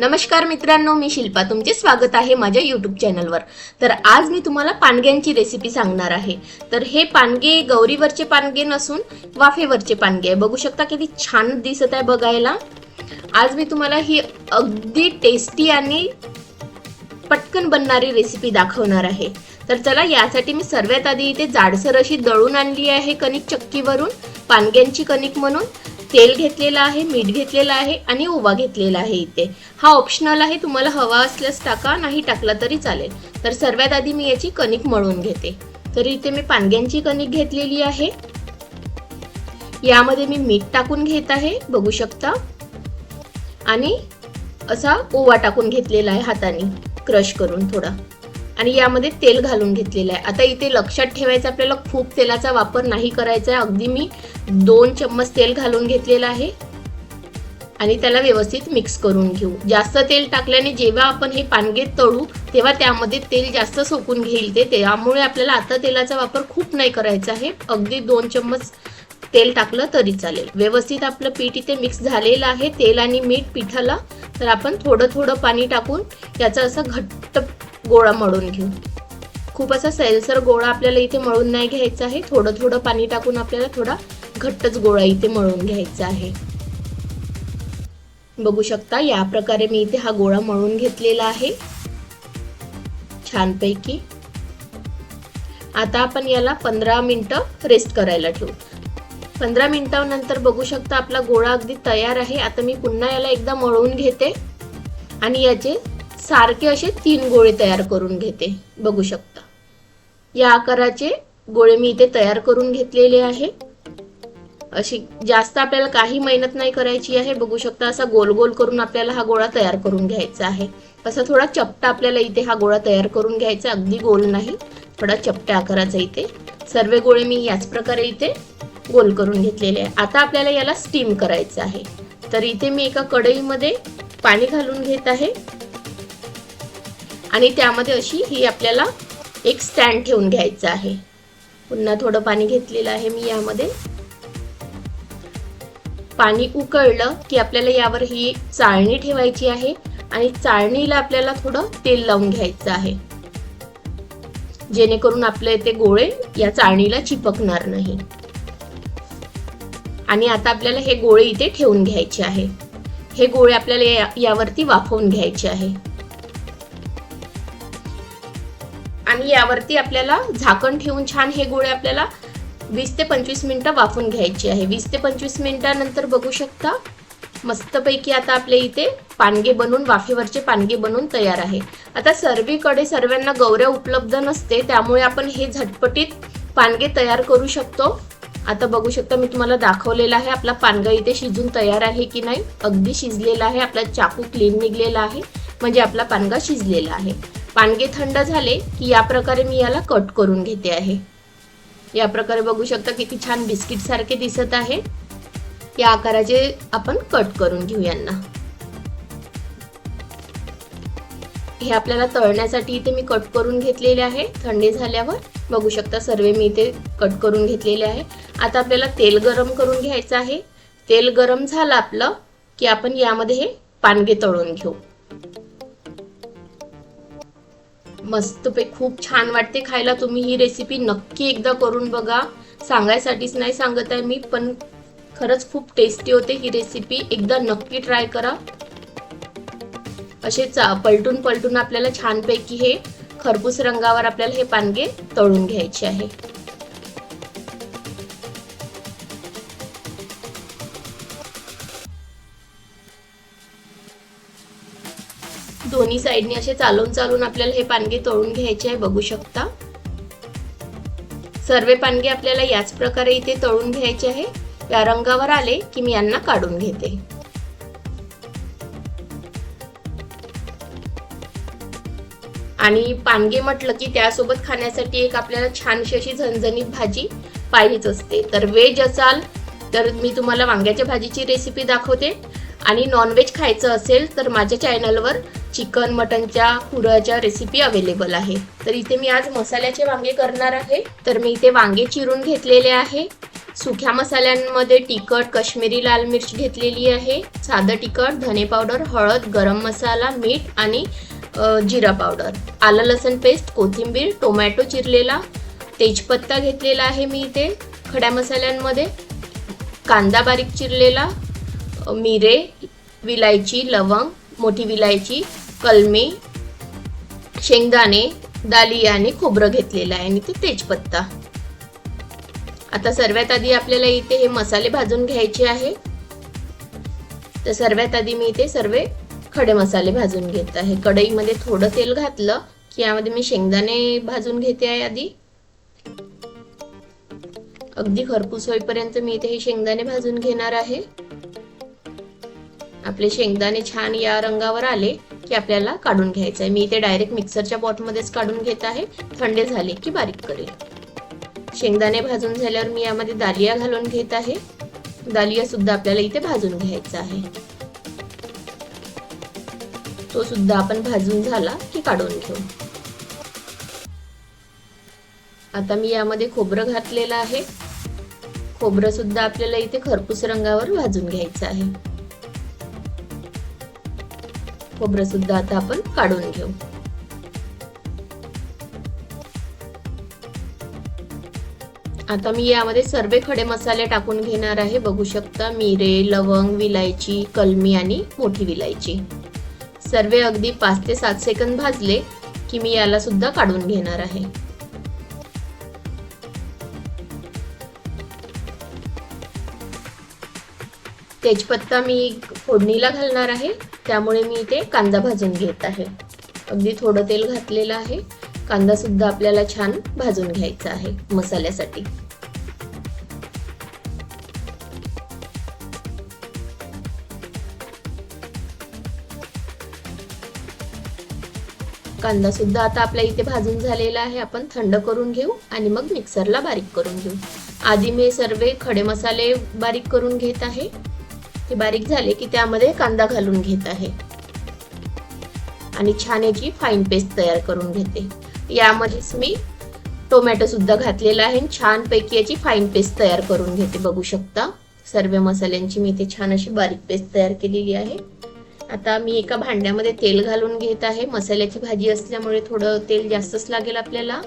नमस्कार मित्रांनो मी शिल्पा. तुमचे स्वागत आहे माझ्या यूट्यूब चॅनलवर तर आज मी तुम्हाला पानग्यांची रेसिपी सांगणार आहे. तर हे पानगे गौरीवरचे पानगे नसून वाफेवरचे पानगे आहे. बघू शकता किती छान दिसत आहे बघायला. आज मी तुम्हाला ही अगदी टेस्टी आणि पटकन बनणारी रेसिपी दाखवणार आहे. तर चला यासाठी मी सर्वात आधी इथे जाडसर अशी दळून आणली आहे कणिक चक्कीवरून पानग्यांची कणिक म्हणून. तेल घेतलेलं आहे मीठ घेतलेलं आहे आणि ओवा घेतलेला आहे इथे. हा ऑप्शनल आहे तुम्हाला हवा असल्यास टाका नाही टाकला तरी चालेल. तर सर्वात आधी मी याची कणिक मळून घेते. तर इथे मी पानग्यांची कणिक घेतलेली आहे. यामध्ये मी मीठ टाकून घेत आहे बघू शकता. आणि असा ओवा टाकून घेतलेला आहे हाताने क्रश करून थोडा. आणि यामध्ये तेल घालून घेतलेलं आहे. आता इथे लक्षात ठेवायचं आपल्याला खूप तेलाचा वापर नाही करायचा आहे. अगदी मी दोन चम्मच तेल घालून घेतलेलं आहे. आणि त्याला व्यवस्थित मिक्स करून घेऊ. जास्त तेल टाकल्याने जेव्हा आपण हे पानगे तळू तेव्हा त्यामध्ये तेल जास्त सोकून घेईल ते. त्यामुळे आपल्याला आता तेलाचा वापर खूप नाही करायचा आहे. अगदी दोन चम्मच तेल टाकलं तरी चालेल. व्यवस्थित आपलं पीठ इथे मिक्स झालेलं आहे. तेल आणि मीठ पिठाला तर आपण थोडं थोडं पाणी टाकून त्याचं असं घट्ट गोळा मळून घेऊ. खूप असा सैलसर गोळा आपल्याला इथे मळून नाही घ्यायचा आहे. थोडं थोडं पाणी टाकून आपल्याला थोडा घट्टच गोळा इथे मळून घ्यायचा आहे. बघू शकता या प्रकारे मी इथे हा गोळा मळून घेतलेला आहे. छानपैकी. आता आपण याला पंधरा मिनटं रेस्ट करायला ठेवू. पंधरा मिनिटानंतर बघू शकता आपला गोळा अगदी तयार आहे. आता मी पुन्हा याला एकदा मळून घेते. आणि याचे सारखे असे तीन गोळे तयार करून घेते. बघू शकता. या आकाराचे गोळे मी इथे तयार करून घेतलेले आहे. अशी जास्त आपल्याला काही मेहनत नाही करायची आहे. बघू शकता असा गोल गोल करून आपल्याला हा गोळा तयार करून घ्यायचा आहे. असा थोडा चपटा आपल्याला इथे हा गोळा तयार करून घ्यायचा अगदी गोल नाही थोडा चपट्या आकाराचा इथे. सर्व गोळे मी याच प्रकारे इथे गोल करून घेतलेले आहे. आता आपल्याला याला स्टीम करायचं आहे. तर इथे मी एका कढईमध्ये पाणी घालून घेत आहे. आणि त्यामध्ये अशी ही आपल्याला एक स्टँड ठेवून घ्यायचं आहे. पुन्हा थोडं पाणी घेतलेलं आहे मी यामध्ये. पाणी उकळलं की आपल्याला यावर ही चाळणी ठेवायची आहे आणि चाळणीला आपल्याला थोडं तेल लावून घ्यायचं आहे. जेणेकरून आपले ते गोळे या चाळणीला चिपकणार नाही. आणि आता आपल्याला हे गोळे इथे ठेवून घ्यायचे आहे. हे गोळे आपल्याला या- यावरती वाफवून घ्यायचे आहे. आणि यावरती आपल्याला झाकण ठेवून छान हे गोळे आपल्याला वीस ते पंचवीस मिनटं वाफून घ्यायची आहे. वीस ते पंचवीस मिनिटानंतर बघू शकता मस्तपैकी आता आपल्या इथे पानगे बनवून वाफेवरचे पानगे बनवून तयार आहे. आता सर्वीकडे सर्वांना गौऱ्या उपलब्ध नसते त्यामुळे आपण हे झटपटीत पानगे तयार करू शकतो. आता बघू शकता मी तुम्हाला दाखवलेला आहे आपला पानगा इथे शिजून तयार आहे की नाही. अगदी शिजलेला आहे आपला चाकू क्लीन निघलेला आहे. म्हणजे आपला पानगा शिजलेला आहे. पानगे थंड झाले की या प्रकारे मी याला कट करून घेते आहे. या प्रकारे बघू शकता किती छान बिस्किट सारखे दिसत आहे. या आकाराचे आपण कट करून घेऊ यांना. हे आपल्याला तळण्यासाठी इथे मी कट करून घेतलेले आहे. थंडी झाल्यावर बघू शकता सर्व मी इथे कट करून घेतलेले आहे. आता आपल्याला तेल गरम करून घ्यायचं आहे. तेल गरम झालं आपलं की आपण यामध्ये हे पानगे तळून घेऊ. मस्त पे खूप छान वाटते खायला. तुम्ही ही रेसिपी नक्की एकदा करून बघा. सांगायसाठीच नाही सांगत आहे मी पण खरंच खूप टेस्टी होते ही रेसिपी एकदा नक्की ट्राय करा. असे चा पलटून पलटून आपल्याला छानपैकी हे खरपूस रंगावर आपल्याला हे पानगे तळून घ्यायचे आहे. दोन्ही साईडने असे चालून चालून आपल्याला हे पानगे तळून घ्यायचे आहे बघू शकता. सर्व पानगे आपल्याला याच प्रकारे इथे तळून घ्यायचे आहे. या रंगावर आले की मी यांना काढून घेते. आणि पानगे म्हटलं की त्यासोबत खाण्यासाठी एक आपल्याला छानशी अशी झणझणीत भाजी पाहिजेच असते. तर व्हेज असाल तर मी तुम्हाला वांग्याच्या भाजीची रेसिपी दाखवते. आणि नॉनव्हेज खायचं असेल तर माझ्या चॅनलवर चिकन मटनच्या पुराच्या रेसिपी अवेलेबल आहे. तर इथे मी आज मसाल्याचे वांगे करणार आहे. तर मी इथे वांगे चिरून घेतलेले आहे. सुक्या मसाल्यांमध्ये तिखट कश्मीरी लाल मिर्च घेतलेली आहे. साधं तिखट धने पावडर हळद गरम मसाला मीठ आणि जिरा पावडर. आलं लसण पेस्ट कोथिंबीर टोमॅटो चिरलेला. तेजपत्ता घेतलेला आहे मी इथे खड्या मसाल्यांमध्ये. कांदा बारीक चिरलेला. मिरे विलायची लवंग मोठी विलायची कलमी शेंगदाणे दालिया आणि खोबरं घेतलेलं आहे आणि ते तेजपत्ता. आता सर्वात आधी आपल्याला इथे हे मसाले भाजून घ्यायचे आहे. तर सर्वात आधी मी इथे सर्व खडे मसाले भाजून घेत आहे. कढईमध्ये थोडं तेल घातलं की यामध्ये मी शेंगदाणे भाजून घेते आहे आधी. अगदी खरपूस होईपर्यंत मी इथे हे शेंगदाणे भाजून घेणार आहे. आपले शेंगदाणे छान या रंगावर आले. की आपल्याला काढून घ्यायचं आहे मी इथे डायरेक्ट मिक्सरच्या पॉटमध्येच काढून घेत आहे. थंड झाले की बारीक करेल. शेंगदाणे भाजून झाल्यावर मी यामध्ये दालिया घालून घेत आहे. दालिया सुद्धा आपल्याला इथे भाजून घ्यायचा आहे. तो सुद्धा आपण भाजून झाला की काढून घेऊ. आता मी यामध्ये खोबरं घातलेलं आहे. खोबरं सुद्धा आपल्याला इथे खरपूस रंगावर भाजून घ्यायचं आहे. खोबरं सुद्धा आता आपण काढून घेऊ. आता मी यामध्ये सर्व खडे मसाले टाकून घेणार आहे. बघू शकता मिरे लवंग विलायची कलमी आणि मोठी विलायची. सर्व अगदी पाच ते सात सेकंद भाजले की मी याला सुद्धा काढून घेणार आहे. तेजपत्ता मी फोडणीला घालणार आहे. त्यामुळे मी इथे कांदा भाजून घेत आहे. अगदी थोडं तेल घातलेलं आहे. कांदा सुद्धा आपल्याला छान भाजून घ्यायचा आहे मसाल्यासाठी. कांदा सुद्धा आता आपल्या इथे भाजून झालेला आहे. आपण थंड करून घेऊ आणि मग मिक्सरला बारीक करून घेऊ. आधी मी सर्व खडे मसाले बारीक करून घेत आहे. ते बारीक झाले की त्यामध्ये कांदा घालून घेत आहे. आणि छान याची फाईन पेस्ट तयार करून घेते. यामध्येच मी टोमॅटो सुद्धा घातलेला आहे. छान पैकी याची फाईन पेस्ट तयार करून घेते. बघू शकता सर्व मसाल्यांची मी इथे छान अशी बारीक पेस्ट तयार केलेली आहे. आता मी एका भांड्यामध्ये तेल घालून घेत आहे. मसाल्याची भाजी असल्यामुळे थोडं तेल जास्तच लागेल आपल्याला.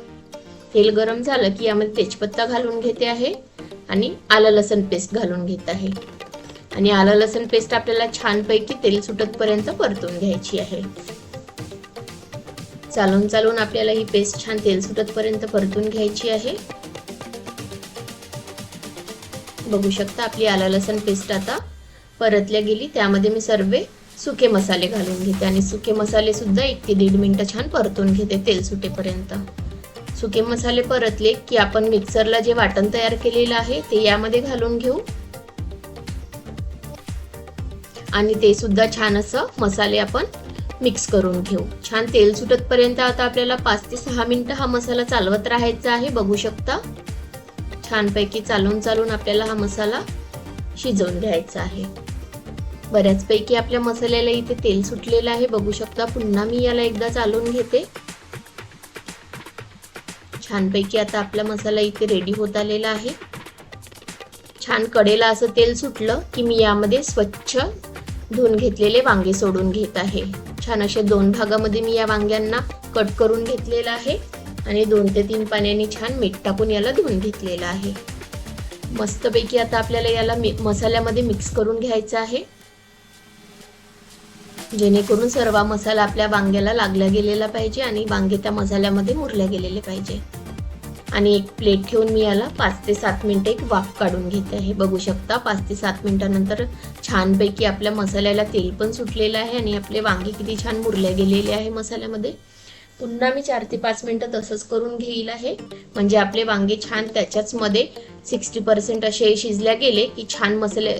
तेल गरम झालं की यामध्ये तेजपत्ता घालून घेते आहे. आणि आलं लसण पेस्ट घालून घेत आहे. आणि आलं लसूण पेस्ट आपल्याला छानपैकी तेल सुटतपर्यंत परतून घ्यायची आहे. चालून चालून आपल्याला ही पेस्ट छान तेल सुटतपर्यंत परतून घ्यायची आहे. बघू शकता आपली आलं लसण पेस्ट आता परतल्या गेली. त्यामध्ये मी सर्व सुके मसाले घालून घेते आणि सुके मसाले सुद्धा एक ते दीड मिनटं छान परतून घेते तेल सुटेपर्यंत. सुके मसाले परतले की आपण मिक्सरला जे वाटण तयार केलेलं आहे ते यामध्ये घालून घेऊ. आणि ते सुद्धा छान असं मसाले आपण मिक्स करून घेऊ. छान तेल सुटतपर्यंत आता आपल्याला पाच ते सहा मिनिटं हा मसाला चालवत राहायचा आहे बघू शकता. छानपैकी चालून चालून आपल्याला हा मसाला शिजवून घ्यायचा आहे. बऱ्याचपैकी आपल्या मसाल्याला इथे तेल सुटलेलं आहे बघू शकता. पुन्हा मी याला एकदा चालून घेते. छानपैकी आता आपला मसाला इथे रेडी होत आलेला आहे. छान कडेला असं तेल सुटलं की मी यामध्ये स्वच्छ धुवून घेतलेले वांगे सोडून घेत आहे. छान असे दोन भागामध्ये मी या वांग्यांना कट करून घेतलेलं आहे आणि दोन ते तीन पाण्याने छान मीठ टाकून याला धुवून घेतलेलं आहे. मस्तपैकी आता आपल्याला याला मि मसाल्यामध्ये मिक्स करून घ्यायचं आहे. जेणेकरून सर्व मसाला आपल्या वांग्याला लागला गेलेला पाहिजे आणि वांगे त्या मसाल्यामध्ये मुरल्या गेलेले पाहिजे. आणि एक प्लेट ठेवून मी याला पाच ते सात मिनटं एक वाफ काढून घेते आहे. बघू शकता पाच ते सात मिनटानंतर छानपैकी आपल्या मसाल्याला तेल पण सुटलेलं आहे आणि आपले वांगे किती छान मुरले गेलेले आहे मसाल्यामध्ये. पुन्हा मी चार ते पाच मिनटं तसंच करून घेईल आहे. म्हणजे आपले वांगे छान त्याच्याच मध्ये सिक्स्टी पर्सेंट असे शिजल्या गेले की छान मसाले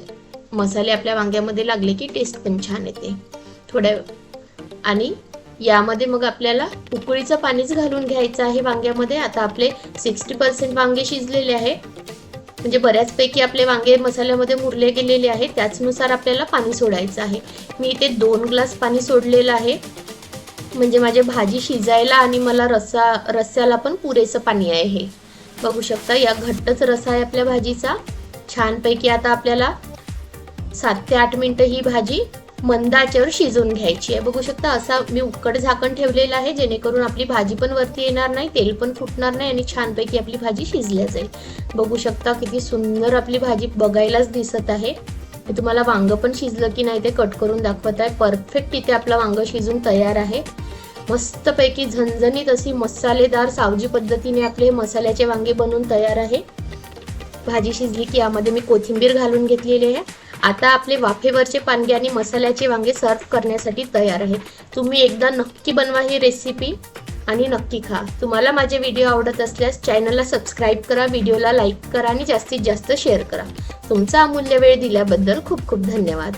मसाले आपल्या वांग्यामध्ये लागले की टेस्ट पण छान येते. थोड्या आणि यामध्ये मग आपल्याला उकळीचं पाणीच घालून घ्यायचं आहे वांग्यामध्ये. आता आपले सिक्स्टी पर्सेंट वांगे शिजलेले आहे. म्हणजे बऱ्याचपैकी आपले वांगे मसाल्यामध्ये मुरले गेलेले आहे त्याचनुसार आपल्याला पाणी सोडायचं आहे. मी इथे दोन ग्लास पाणी सोडलेलं आहे. म्हणजे माझे भाजी शिजायला आणि मला रस्सा रस्स्याला पण पुरेसं पाणी आहे हे. बघू शकता या घट्टच रसा आहे आपल्या भाजीचा. छानपैकी आता आपल्याला सात ते आठ मिनटं ही भाजी मंदाच्यावर शिजवून घ्यायची आहे. बघू शकता असा मी उकड झाकण ठेवलेलं आहे जेणेकरून आपली भाजी पण वरती येणार नाही तेल पण फुटणार नाही आणि छानपैकी आपली भाजी शिजल्या जाईल. बघू शकता किती सुंदर आपली भाजी बघायलाच दिसत आहे. मी तुम्हाला वांग पण शिजलं की नाही ते कट करून दाखवत आहे परफेक्ट इथे आपला वांग शिजून तयार आहे. मस्तपैकी झणझणीत अशी मसालेदार सावजी पद्धतीने आपले मसाल्याचे वांगे बनवून तयार आहे. भाजी शिजली की यामध्ये मी कोथिंबीर घालून घेतलेली आहे. आता आपले वाफेवरचे पानगे आणि मसाल्याचे वांगे सर्व करण्यासाठी तयार आहे. तुम्ही एकदा नक्की बनवा ही रेसिपी आणि नक्की खा. तुम्हाला माझे व्हिडिओ आवडत असल्यास चॅनलला सबस्क्राईब करा व्हिडिओला लाईक करा आणि जास्तीत जास्त शेअर करा. तुमचा अमूल्य वेळ दिल्याबद्दल खूप खूप धन्यवाद.